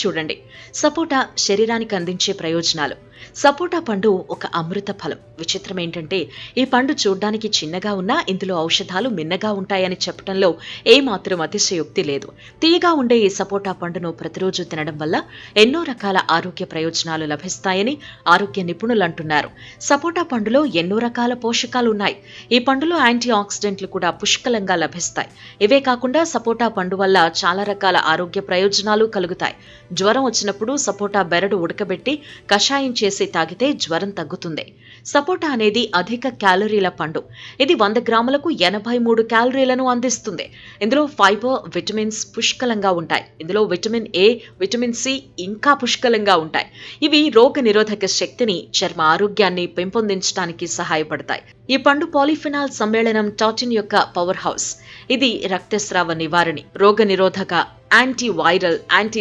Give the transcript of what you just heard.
చూడండి. సపోటా శరీరానికి అందించే ప్రయోజనాలు. సపోటా పండు ఒక అమృత ఫలం. విచిత్రం ఏంటంటే ఈ పండు చూడ్డానికి చిన్నగా ఉన్నా ఇందులో ఔషధాలు మిన్నగా ఉంటాయని చెప్పడంలో ఏమాత్రం అతిశయోక్తి లేదు. తీయగా ఉండే ఈ సపోటా పండును ప్రతిరోజు తినడం వల్ల ఎన్నో రకాల ఆరోగ్య ప్రయోజనాలు లభిస్తాయని ఆరోగ్య నిపుణులు అంటున్నారు. సపోటా పండులో ఎన్నో రకాల పోషకాలు ఉన్నాయి ఈ పండులో యాంటీ ఆక్సిడెంట్లు కూడా పుష్కలంగా లభిస్తాయి. ఇవే కాకుండా సపోటా పండు వల్ల చాలా రకాల ఆరోగ్య ప్రయోజనాలు కలుగుతాయి. జ్వరం వచ్చినప్పుడు సపోటా బెరడు ఉడకబెట్టి కషాయం చేసి తాగితే జ్వరం తగ్గుతుంది. సపోటా అనేది అధిక క్యాలరీల పండు. ఇది వంద గ్రాములకు ఎనభై మూడు క్యాలరీలను అందిస్తుంది. ఇందులో ఫైబర్ విటమిన్స్ పుష్కలంగా ఉంటాయి. ఇందులో విటమిన్ ఏ విటమిన్ సి ఇంకా పుష్కలంగా ఉంటాయి. ఇవి రోగ నిరోధక శక్తిని చర్మ ఆరోగ్యాన్ని పెంపొందించడానికి సహాయపడతాయి. ఈ పండు పాలిఫినాల్ సమ్మేళనం టాటిన్ యొక్క పవర్ హౌస్. ఇది రక్తస్రావ నివారణి రోగ నిరోధక యాంటీ వైరల్ యాంటీ